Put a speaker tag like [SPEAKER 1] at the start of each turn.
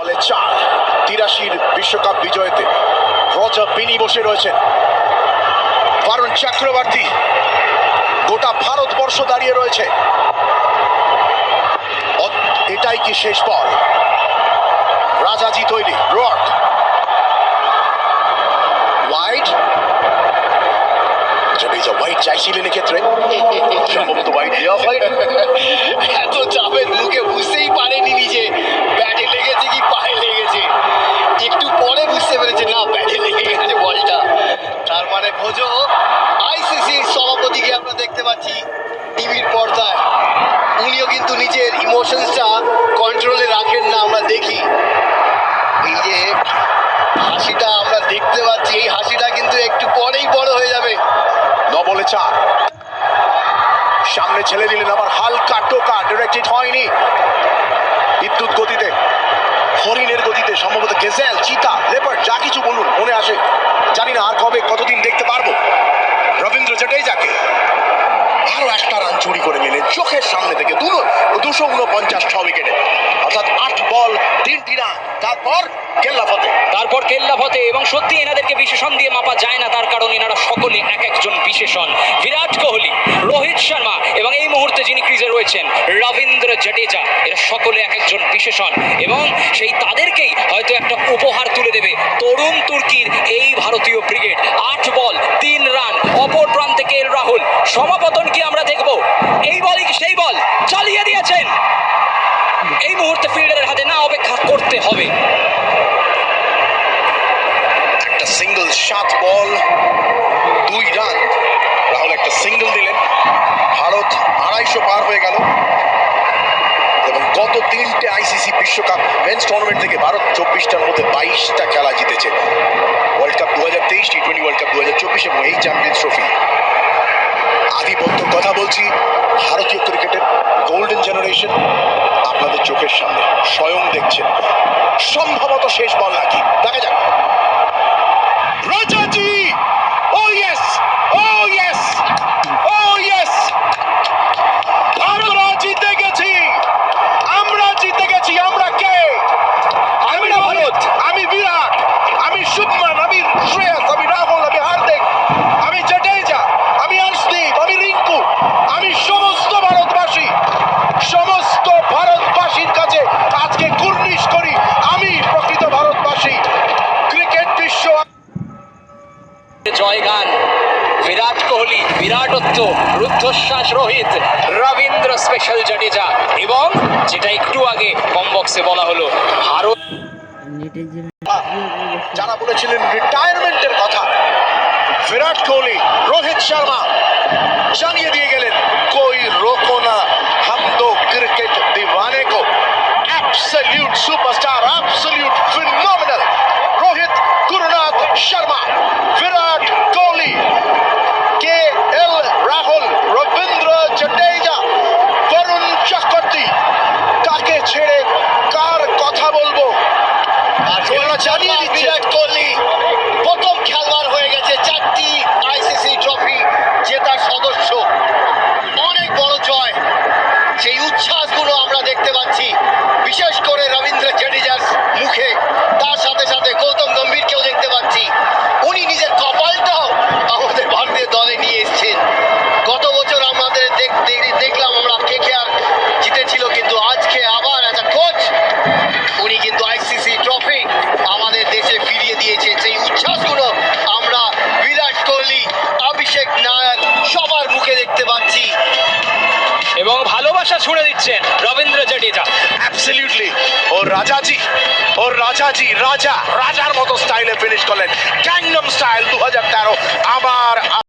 [SPEAKER 1] বলে চার। তিরাশির বিশ্বকাপ বিজয়তে রজা বিনি বসে রয়েছেন। বারুণ চক্রবর্তী গোটা ভারতবর্ষ দাঁড়িয়ে রয়েছে। এটাই কি শেষ বল রাজাজি তৈরি রক ওয়াইড। জাডেজা ওয়াইড চাইছিলেন এক্ষেত্রে, সম্ভবত ওয়াইড। দেওয়া হয়
[SPEAKER 2] উনিও কিন্তু নিজের ইমোশনসটা কন্ট্রোলে রাখেন না, আমরা দেখি। এই যে হাসিটা আমরা দেখতে পাচ্ছি, এই হাসিটা কিন্তু একটু পরেই বড় হয়ে যাবে।
[SPEAKER 1] ন বলে চার। সামনে ছেলে দিলেন, আবার হালকা টোকা ডিরেক্টেড হয়নি। বিদ্যুৎ গতিতে, হরিণের গতিতে, সম্ভবত গেজেল, চিতা লেপার যা কিছু বলুন, মনে আসে। জানি না আর কবে, কতদিন দেখতে পারব রবীন্দ্র জাডেজাকে আরও একটা রান চুরি করে নিলেন চোখের সামনে থেকে দুশো উনপঞ্চাশ ছ উইকেটে অর্থাৎ আট বল, তিনটি রান। তারপর কেল্লা ফতে।
[SPEAKER 3] তারপর কেল্লা ফতে এবং সত্যি এনাদেরকে বিশেষণ দিয়ে মাপা যায় না, তার কারণ এনারা সকলে এক একজন বিশেষণ। বিরাট কোহলি, রোহিত শর্মা এবং এই মুহূর্তে যিনি ক্রিজে রয়েছেন, রবীন্দ্র জাডেজা, এরা সকলে এক একজন বিশেষণ এবং সেই তাদেরকেই হয়তো একটা উপহার তুলে দেবে তরুণ তুর্কির এই ভারতীয় ব্রিগেড আট বল সমাপতন কি আমরা দেখব? এই বলই সেই বল? চালিয়ে দিয়েছেন। এই মুহূর্তে ফিল্ডারের হাতে না অপেক্ষা করতে হবে।
[SPEAKER 1] একটা সিঙ্গেল সাত বল দুই রান রাহুল একটা সিঙ্গেল দিলেন। ভারত আড়াইশো পার হয়ে গেল। এবং গত তিনটে আইসিসি বিশ্বকাপ মেন্স টুর্নামেন্ট থেকে ভারত চব্বিশটার মধ্যে বাইশটা খেলা জিতেছে। ওয়ার্ল্ড কাপ দু হাজার তেইশ টি টোয়েন্টি ওয়ার্ল্ড কাপ দু হাজার চব্বিশ এবং এই চ্যাম্পিয়ন্স ট্রফি আধিপত্য কথা বলছি ভারতীয় ক্রিকেটের
[SPEAKER 3] জয়গান। বিরাট কোহলি বিরাটত্ব রুদ্ধশ্বাস রোহিত, রবীন্দ্র স্পেশাল জাডেজা এবং যেটা একটু আগে কম বক্সে বলা হলো, ভারত
[SPEAKER 1] যারা বলেছিলেন রিটায়ারমেন্টের কথা, বিরাট কোহলি, রোহিত শর্মা জানিয়ে দিয়ে গেলেন, কই রোকো না, হাম তো ক্রিকেট দিওয়ানে কো অ্যাবসলিউট সুপারস্টার রাজাজি রাজা রাজার মতো স্টাইলে ফিনিশ করলেন। গ্যাংনম স্টাইল দু হাজার তেরো আবার